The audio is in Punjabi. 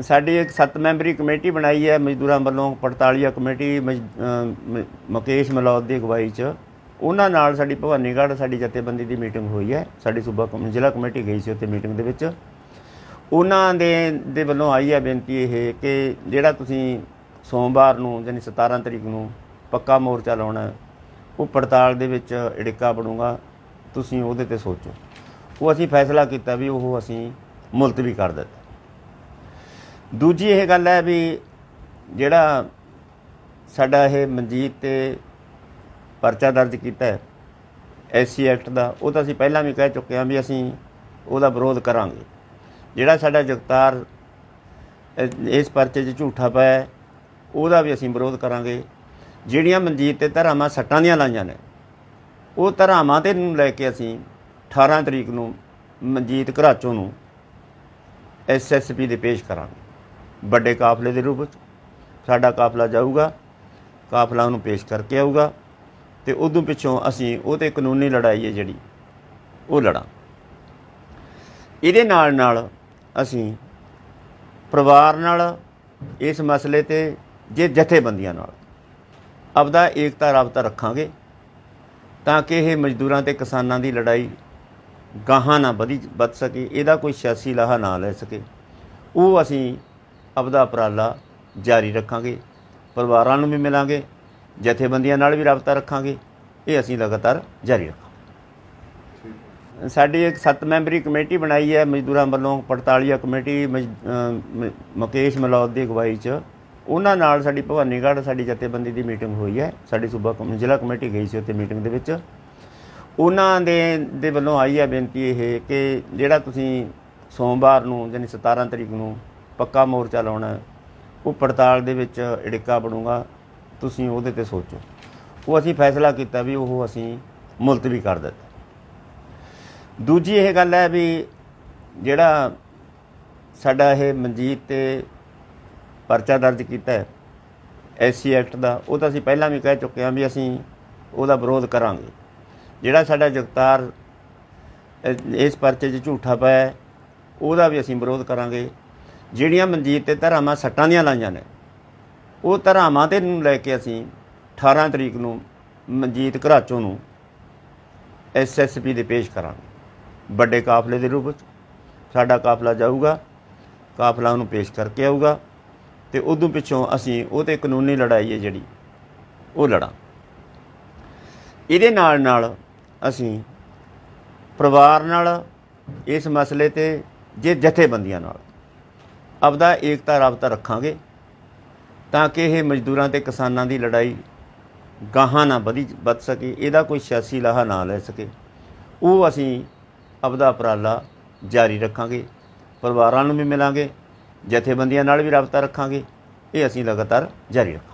ਸਾਡੀ ਇੱਕ 7 ਮੈਂਬਰੀ ਕਮੇਟੀ ਬਣਾਈ ਹੈ, ਮਜ਼ਦੂਰਾਂ ਵੱਲੋਂ ਪੜਤਾਲੀਆ ਕਮੇਟੀ, ਮਜ- ਮੁਕੇਸ਼ ਮਲੌਦ ਦੀ ਅਗਵਾਈ 'ਚ। ਉਹਨਾਂ ਨਾਲ ਸਾਡੀ ਭਵਾਨੀਗੜ੍ਹ ਸਾਡੀ ਜਥੇਬੰਦੀ ਦੀ ਮੀਟਿੰਗ ਹੋਈ ਹੈ। ਸਾਡੀ ਸੂਬਾ ਕਮ- ਜ਼ਿਲ੍ਹਾ ਕਮੇਟੀ ਗਈ ਸੀ ਉੱਥੇ ਮੀਟਿੰਗ ਦੇ ਵਿੱਚ। ਉਹਨਾਂ ਦੇ ਦੇ ਵੱਲੋਂ ਆਈ ਹੈ ਬੇਨਤੀ ਇਹ ਕਿ ਜਿਹੜਾ ਤੁਸੀਂ ਸੋਮਵਾਰ ਨੂੰ ਯਾਨੀ 17 ਤਰੀਕ ਨੂੰ ਪੱਕਾ ਮੋਰਚਾ ਲਾਉਣਾ, ਉਹ ਪੜਤਾਲ ਦੇ ਵਿੱਚ ੜਿੱਕਾ ਬਣੂਗਾ। ਤੁਸੀਂ ਉਹਦੇ ਤੇ ਸੋਚੋ। ਉਹ ਅਸੀਂ ਫੈਸਲਾ ਕੀਤਾ ਵੀ ਉਹ ਅਸੀਂ ਮੁਲਤਵੀ ਕਰ ਦਿੱਤਾ। ਦੂਜੀ ਇਹ ਗੱਲ ਹੈ ਵੀ ਜਿਹੜਾ ਸਾਡਾ ਇਹ ਮਨਜੀਤ ਤੇ ਪਰਚਾ ਦਰਜ ਕੀਤਾ ਹੈ, ਐਸਸੀ ਐਕਟ ਦਾ, ਉਹ ਤਾਂ ਅਸੀਂ ਪਹਿਲਾਂ ਵੀ ਕਹਿ ਚੁੱਕੇ ਹਾਂ ਵੀ ਅਸੀਂ ਉਹਦਾ ਵਿਰੋਧ ਕਰਾਂਗੇ। ਜਿਹੜਾ ਸਾਡਾ ਜਗਤਾਰ ਇਸ ਪਰਚੇ 'ਚ ਝੂਠਾ ਪਾਇਆ ਉਹਦਾ ਵੀ ਅਸੀਂ ਵਿਰੋਧ ਕਰਾਂਗੇ। ਜਿਹੜੀਆਂ ਮਨਜੀਤ ਤੇ ਧਰਾਵਾਂ ਸੱਟਾਂ ਦੀਆਂ ਲਾਈਆਂ ਨੇ, ਉਹ ਧਰਾਵਾਂ ਤੇ ਨੂੰ ਲੈ ਕੇ ਅਸੀਂ 18 ਤਰੀਕ ਨੂੰ ਮਨਜੀਤ ਘਰਾਚੋਂ ਨੂੰ ਐਸਐਸਪੀ ਦੇ ਪੇਸ਼ ਕਰਾਂਗੇ। ਵੱਡੇ ਕਾਫਲੇ ਦੇ ਰੂਪ ਵਿੱਚ। ਸਾਡਾ ਕਾਫਲਾ ਜਾਊਗਾ, ਕਾਫਲਾ ਉਹਨੂੰ ਪੇਸ਼ ਕਰਕੇ ਆਊਗਾ ਤੇ ਉਦੋਂ ਪਿੱਛੋਂ ਅਸੀਂ ਉਹ ਤੇ ਕਾਨੂੰਨੀ ਲੜਾਈ ਹੈ ਜਿਹੜੀ, ਉਹ ਲੜਾਂ। ਇਹਦੇ ਨਾਲ ਨਾਲ ਅਸੀਂ ਪਰਿਵਾਰ ਨਾਲ ਇਸ ਮਸਲੇ ਤੇ ਜੇ ਜਥੇਬੰਦੀਆਂ ਨਾਲ ਆਪਦਾ ਏਕਤਾ ਰਾਬਤਾ ਰੱਖਾਂਗੇ ਤਾਂ ਕਿ ਇਹ ਮਜ਼ਦੂਰਾਂ ਤੇ ਕਿਸਾਨਾਂ ਦੀ ਲੜਾਈ ਗਾਹਾਂ ਨਾ ਵਧੀ ਵੱਧ ਸਕੇ, ਇਹਦਾ ਕੋਈ ਸਿਆਸੀ ਲਾਹਾ ਨਾ ਲੈ ਸਕੇ। ਉਹ ਅਸੀਂ ਆਪਦਾ ਉਪਰਾਲਾ ਜਾਰੀ ਰੱਖਾਂਗੇ, ਪਰਿਵਾਰਾਂ ਨੂੰ ਵੀ ਮਿਲਾਂਗੇ, ਜਥੇਬੰਦੀਆਂ ਨਾਲ ਵੀ ਰਾਬਤਾ ਰੱਖਾਂਗੇ, ਇਹ ਅਸੀਂ ਲਗਾਤਾਰ ਜਾਰੀ ਰੱਖਾਂਗੇ। ਸਾਡੀ ਇੱਕ 7 ਮੈਂਬਰੀ ਕਮੇਟੀ ਬਣਾਈ ਹੈ, ਮਜ਼ਦੂਰਾਂ ਵੱਲੋਂ ਪੜਤਾਲੀਆ ਕਮੇਟੀ, ਮਜ- ਮੁਕੇਸ਼ ਮਲੌਦ ਦੀ ਅਗਵਾਈ 'ਚ। ਉਹਨਾਂ ਨਾਲ ਸਾਡੀ ਭਵਾਨੀਗੜ੍ਹ, ਸਾਡੀ ਜਥੇਬੰਦੀ ਦੀ ਮੀਟਿੰਗ ਹੋਈ ਹੈ, ਸਾਡੀ ਸੂਬਾ ਕਮ- ਜ਼ਿਲ੍ਹਾ ਕਮੇਟੀ ਗਈ ਸੀ ਉੱਥੇ ਮੀਟਿੰਗ ਦੇ ਵਿੱਚ। ਉਹਨਾਂ ਦੇ ਦੇ ਵੱਲੋਂ ਆਈ ਹੈ ਬੇਨਤੀ ਇਹ ਕਿ ਜਿਹੜਾ ਤੁਸੀਂ ਸੋਮਵਾਰ ਨੂੰ ਯਾਨੀ 17 ਤਰੀਕ ਨੂੰ ਪੱਕਾ ਮੋਰਚਾ ਲਾਉਣਾ ਉਹ ਪੜਤਾਲ ਦੇ ਵਿੱਚ ੜਿੱਕਾ ਬਣੂਗਾ। ਤੁਸੀਂ ਉਹਦੇ ਤੇ ਸੋਚੋ। ਉਹ ਅਸੀਂ ਫੈਸਲਾ ਕੀਤਾ ਵੀ ਉਹ ਅਸੀਂ ਮੁਲਤਵੀ ਕਰ ਦਿੱਤਾ। ਦੂਜੀ ਇਹ ਗੱਲ ਹੈ ਵੀ ਜਿਹੜਾ ਸਾਡਾ ਇਹ ਮਨਜੀਤ ਤੇ ਪਰਚਾ ਦਰਜ ਕੀਤਾ ਹੈ, ਐਸਸੀ ਐਕਟ ਦਾ, ਉਹ ਤਾਂ ਅਸੀਂ ਪਹਿਲਾਂ ਵੀ ਕਹਿ ਚੁੱਕੇ ਹਾਂ ਵੀ ਅਸੀਂ ਉਹਦਾ ਵਿਰੋਧ ਕਰਾਂਗੇ। ਜਿਹੜਾ ਸਾਡਾ ਜਗਤਾਰ ਇਸ ਪਰਚੇ 'ਚ ਝੂਠਾ ਪਾਇਆ ਉਹਦਾ ਵੀ ਅਸੀਂ ਵਿਰੋਧ ਕਰਾਂਗੇ। ਜਿਹੜੀਆਂ ਮਨਜੀਤ ਤੇ ਧਰਾਵਾਂ ਸੱਟਾਂ ਦੀਆਂ ਲਾਈਆਂ ਨੇ, ਉਹ ਧਰਾਵਾਂ ਤੇ ਨੂੰ ਲੈ ਕੇ ਅਸੀਂ 18 ਤਰੀਕ ਨੂੰ ਮਨਜੀਤ ਘਰਾਚੋਂ ਨੂੰ ਐਸਐਸਪੀ ਦੇ ਪੇਸ਼ ਕਰਾਂਗੇ। ਵੱਡੇ ਕਾਫਲੇ ਦੇ ਰੂਪ ਵਿੱਚ ਸਾਡਾ ਕਾਫਲਾ ਜਾਊਗਾ, ਕਾਫਲਾ ਉਹਨੂੰ ਪੇਸ਼ ਕਰਕੇ ਆਊਗਾ ਤੇ ਉਦੋਂ ਪਿੱਛੋਂ ਅਸੀਂ ਉਹ ਤੇ ਕਾਨੂੰਨੀ ਲੜਾਈ ਹੈ ਜਿਹੜੀ, ਉਹ ਲੜਾਂ ਇਹਦੇ ਨਾਲ ਨਾਲ ਅਸੀਂ ਪਰਿਵਾਰ ਨਾਲ ਇਸ ਮਸਲੇ ਤੇ ਜੇ ਜਥੇਬੰਦੀਆਂ ਨਾਲ ਆਪਦਾ ਏਕਤਾ ਰਾਬਤਾ ਰੱਖਾਂਗੇ ਤਾਂ ਕਿ ਇਹ ਮਜ਼ਦੂਰਾਂ ਤੇ ਕਿਸਾਨਾਂ ਦੀ ਲੜਾਈ ਗਾਹਾਂ ਨਾ ਵਧੀ, ਵੱਧ ਸਕੇ, ਇਹਦਾ ਕੋਈ ਸਿਆਸੀ ਲਾਹਾ ਨਾ ਲੈ ਸਕੇ। ਉਹ ਅਸੀਂ ਆਪਦਾ ਉਪਰਾਲਾ ਜਾਰੀ ਰੱਖਾਂਗੇ, ਪਰਿਵਾਰਾਂ ਨੂੰ ਵੀ ਮਿਲਾਂਗੇ, ਜਥੇਬੰਦੀਆਂ ਨਾਲ ਵੀ ਰਾਬਤਾ ਰੱਖਾਂਗੇ, ਇਹ ਅਸੀਂ ਲਗਾਤਾਰ ਜਾਰੀ ਰੱਖਾਂਗੇ।